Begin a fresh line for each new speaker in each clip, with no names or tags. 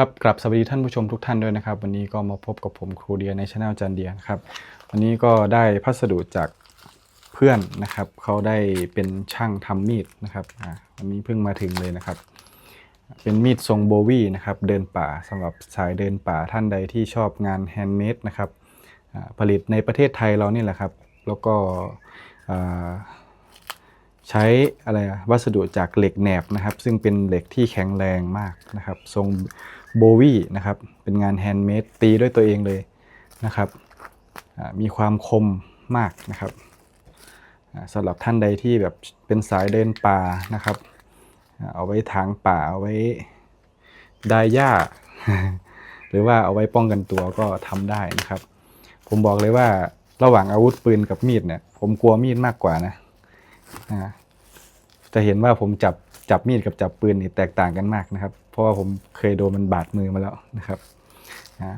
ครับกลับสวัสดีท่านผู้ชมทุกท่านด้วยนะครับ วันนี้ก็มาพบกับผมครูเดียในช anel จันเดียนะครับ วันนี้ก็ได้พัสดุจากเพื่อนนะครับเขาได้เป็นช่างทำมีดนะครับอ่าวันนี้เพิ่งมาถึงเลยนะครับ เป็นมีดทรงโบวีนะครับเดินป่าสำหรับสายเดินป่าท่านใดที่ชอบงานแฮนด์เมดนะครับผลิตในประเทศไทยเรานี่แหละครับ แล้วก็อ่า ใช้อะไรวัสดุจากเหล็กแหนบนะครับ ซึ่งเป็นเหล็กที่แข็งแรงมากนะครับ ทรงโบวีนะครับ เป็นงานแฮนด์เมดตีด้วยตัวเองเลยนะครับมีความคมมากนะครับสำหรับท่านใดที่แบบเป็นสายเดินป่านะครับ เอาไว้ถางป่าเอาไว้ดายหญ้า หรือว่าเอาไว้ป้องกันตัวก็ทำได้นะครับ ผมบอกเลยว่าระหว่างอาวุธปืนกับมีดเนี่ย ผมกลัวมีดมากกว่านะ อ่าจะเห็นว่าผมจับจับมีดกับจับปืนนี่แตกต่างกันมากนะครับ เพราะว่าผมเคยโดนมันบาดมือมาแล้วนะครับอ่า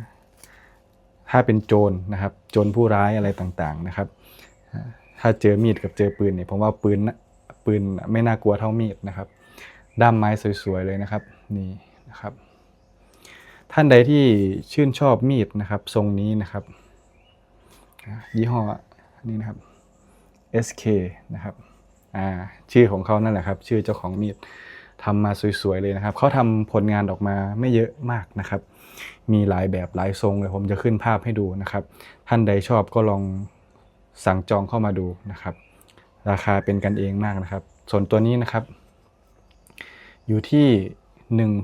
ถ้าเป็นโจรนะครับ โจรผู้ร้ายอะไรต่างๆนะครับ ถ้าเจอมีดกับเจอปืนเนี่ยผมว่าปืนปืนไม่น่ากลัวเท่ามีดนะครับ ด้ามไม้สวยๆเลยนะครับนี่นะครับ ท่านใดที่ชื่นชอบมีดนะครับ ทรงนี้นะครับ ยี่ห้อนี้นะครับ SK นะครับ อ่าชื่อของเขานั่นแหละครับ ชื่อเจ้าของมีดทำมาสวยๆเลยนะครับเขาทำผลงานออกมาไม่เยอะมากนะครับ มีหลายแบบหลายทรงเลยผมจะขึ้นภาพให้ดูนะครับ ท่านใดชอบก็ลองสั่งจองเข้ามาดูนะครับ ราคาเป็นกันเองมากนะครับ ส่วนตัวนี้นะครับ อยู่ที่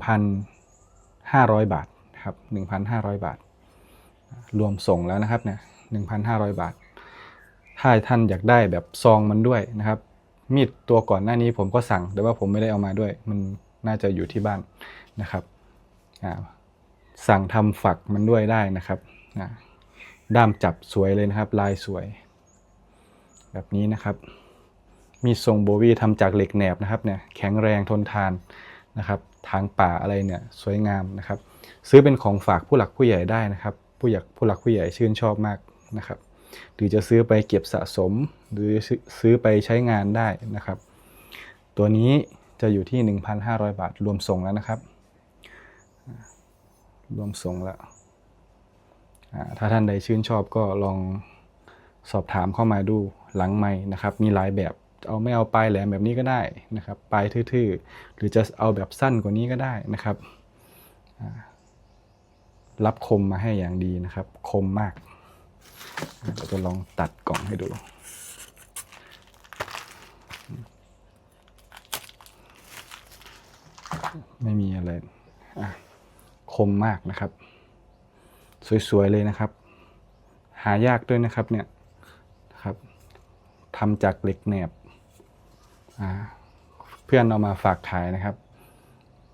1,500 บาทนะครับ1,500 บาท รวมส่งแล้วนะครับเนี่ย1,500 บาท ถ้าท่านอยากได้แบบซองมันด้วยนะครับ มีดตัวก่อนหน้านี้ผมก็สั่ง แต่ว่าผมไม่ได้เอามาด้วย มันน่าจะอยู่ที่บ้านนะครับ สั่งทำฝักมันด้วยได้นะครับ ด้ามจับสวยเลยนะครับ ลายสวย แบบนี้นะครับ มีทรงโบวีทำจากเหล็กแหนบนะครับเนี่ยแข็งแรงทนทานนะครับ ทางป่าอะไรเนี่ยสวยงามนะครับ ซื้อเป็นของฝากผู้หลักผู้ใหญ่ได้นะครับ ผู้อยากผู้หลักผู้ใหญ่ชื่นชอบมากนะครับ หรือจะซื้อไปเก็บสะสม หรือซื้อไปใช้งานได้นะครับ ตัวนี้จะอยู่ที่ 1,500 บาทรวมส่งแล้วนะครับ รวมส่งแล้ว ถ้าท่านใดชื่นชอบก็ลองสอบถามเข้ามาดูหลังไม้นะครับ มีหลายแบบเอาไม่เอาปลายแหลมแบบนี้ก็ได้นะครับปลายทื่อๆ หรือจะเอาแบบสั้นกว่านี้ก็ได้นะครับรับคมมาให้อย่างดีนะครับ คมมาก เราจะลองตัดกล่องให้ดู ไม่มีอะไรคมมากนะครับ สวย ๆ เลยนะครับ หายากด้วยนะครับเนี่ยครับทำจากเหล็กแหนบเพื่อนเอามาฝากขายนะครับ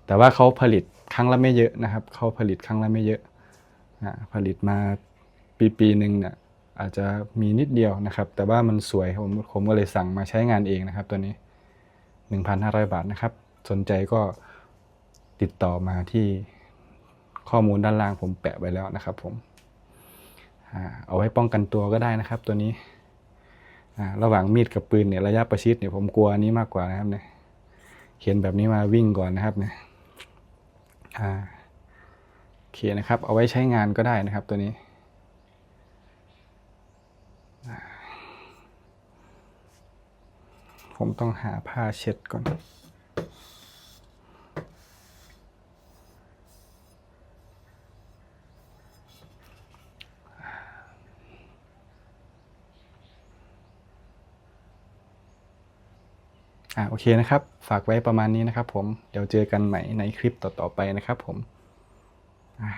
แต่ว่าเขาผลิตครั้งละไม่เยอะนะครับเขาผลิตครั้งละไม่เยอะอ่าผลิตมา ปีปีหนึ่งเนี่ยอาจจะมีนิดเดียวนะครับ แต่ว่ามันสวยผมผมก็เลยสั่งมาใช้งานเองนะครับ ตัวนี้ 1,500 บาทนะครับ สนใจก็ติดต่อมาที่ข้อมูลด้านล่างผมแปะไว้แล้วนะครับ ผมอเอาไว้ป้องกันตัวก็ได้นะครับ ตัวนี้ระหว่างมีดกับปืนเนี่ยระยะประชิดเนี่ยผมกลัวอันนี้มากกว่านะครับเนี่ยเขียนแบบนี้มาวิ่งก่อนนะครับเนี่ยโอเคนะครับ เอาไว้ใช้งานก็ได้นะครับตัวนี้ ผมต้องหาผ้าเช็ดก่อนอ่าโอเคนะครับ ฝากไว้ประมาณนี้นะครับผม เดี๋ยวเจอกันใหม่ในคลิปต่อ ๆ ไปนะครับผมอ่า